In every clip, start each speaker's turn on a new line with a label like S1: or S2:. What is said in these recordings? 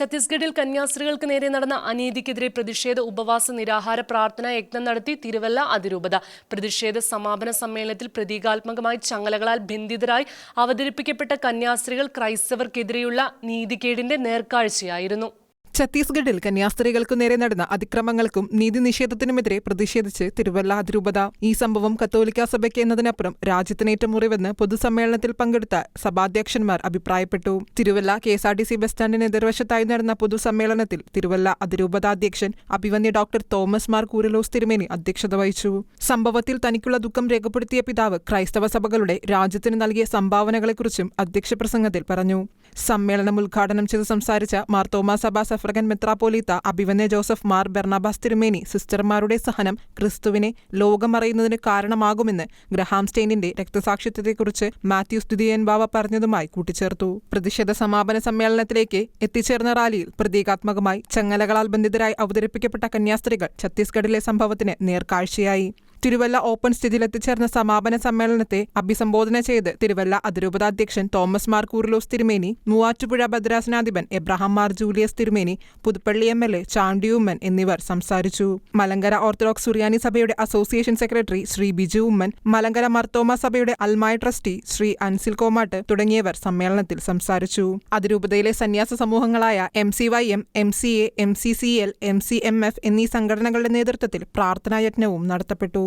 S1: ഛത്തീസ്ഗഡിൽ കന്യാസ്ത്രീകൾക്ക് നേരെ നടന്ന അനീതിക്കെതിരെ പ്രതിഷേധ ഉപവാസ നിരാഹാര പ്രാർത്ഥനാ യജ്ഞം നടത്തി തിരുവല്ല അതിരൂപത. പ്രതിഷേധ സമാപന സമ്മേളനത്തിൽ പ്രതീകാത്മകമായി ചങ്ങലകളാൽ ബന്ധിതരായി അവതരിപ്പിക്കപ്പെട്ട കന്യാസ്ത്രീകൾ ക്രൈസ്തവർക്കെതിരെയുള്ള നീതികേടിന്റെ നേർക്കാഴ്ചയായിരുന്നു.
S2: ഛത്തീസ്ഗഡിൽ കന്യാസ്ത്രീകൾക്കു നേരെ നടന്ന അതിക്രമങ്ങൾക്കും നീതി നിഷേധത്തിനുമെതിരെ പ്രതിഷേധിച്ച് തിരുവല്ല അതിരൂപത ഈ സംഭവം കത്തോലിക്കാ സഭയ്ക്ക് എന്നതിനപ്പുറം രാജ്യത്തിനേറ്റ മുറിവെന്ന് പൊതുസമ്മേളനത്തിൽ പങ്കെടുത്ത സഭാധ്യക്ഷന്മാർ അഭിപ്രായപ്പെട്ടു. Thiruvalla K S R T C bus സ്റ്റാൻഡിന് എതിർവശത്തായി നടന്ന പൊതുസമ്മേളനത്തിൽ തിരുവല്ല അതിരൂപത അധ്യക്ഷൻ അഭിവന്യ ഡോക്ടർ തോമസ് മാർ കൂരലോസ് തിരുമേനി അധ്യക്ഷത വഹിച്ചു. സംഭവത്തിൽ തനിക്കുള്ള ദുഃഖം രേഖപ്പെടുത്തിയ പിതാവ് ക്രൈസ്തവ സഭകളുടെ രാജ്യത്തിന് നൽകിയ സംഭാവനകളെക്കുറിച്ചും അധ്യക്ഷ പ്രസംഗത്തിൽ പറഞ്ഞു. സമ്മേളനം ഉദ്ഘാടനം ചെയ്ത് സംസാരിച്ച മാർ തോമാ സഭ സഫ്രഗൻ മെത്രാപ്പോലീത്ത അഭിവന്യ ജോസഫ് മാർ ബെർണാബാസ് തിരുമേനി സിസ്റ്റർമാരുടെ സഹനം ക്രിസ്തുവിനെ ലോകമറിയുന്നതിന് കാരണമാകുമെന്ന് ഗ്രഹാം സ്റ്റെയിനിന്റെ രക്തസാക്ഷിത്വത്തെക്കുറിച്ച് മാത്യു സ്തുതിയൻ ബാവ പറഞ്ഞതുമായി കൂട്ടിച്ചേർത്തു. പ്രതിഷേധ സമാപന സമ്മേളനത്തിലേക്ക് എത്തിച്ചേർന്ന റാലിയിൽ പ്രതീകാത്മകമായി ചങ്ങലകളാൽ ബന്ധിതരായി അവതരിപ്പിക്കപ്പെട്ട കന്യാസ്ത്രീകൾ ഛത്തീസ്ഗഡിലെ സംഭവത്തിന് നേർക്കാഴ്ചയായി. തിരുവല്ല ഓപ്പൺ സ്റ്റേജിലെത്തിച്ചേർന്ന സമാപന സമ്മേളനത്തെ അഭിസംബോധന ചെയ്ത് തിരുവല്ല അതിരൂപതാധ്യക്ഷൻ തോമസ് മാർ കൂറിലോസ് തിരുമേനി മൂവാറ്റുപുഴ ഭദ്രാസനാധിപൻ എബ്രഹാം മാർ ജൂലിയസ് തിരുമേനി Puthuppally M L A Chandy Oommen എന്നിവർ സംസാരിച്ചു. മലങ്കര ഓർത്തഡോക്സ് സുറിയാനി സഭയുടെ അസോസിയേഷൻ സെക്രട്ടറി ശ്രീ ബിജു ഉമ്മൻ മലങ്കര മർത്തോമ സഭയുടെ അൽമായ ട്രസ്റ്റി ശ്രീ അൻസിൽ കോമാട്ട് തുടങ്ങിയവർ സമ്മേളനത്തിൽ സംസാരിച്ചു. അതിരൂപതയിലെ സന്യാസ സമൂഹങ്ങളായ M C Y M M C A M C C L M C M F എന്നീ സംഘടനകളുടെ നേതൃത്വത്തിൽ പ്രാർത്ഥനായജ്ഞവും നടത്തപ്പെട്ടു.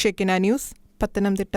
S2: Shekinah news Pathanamthitta.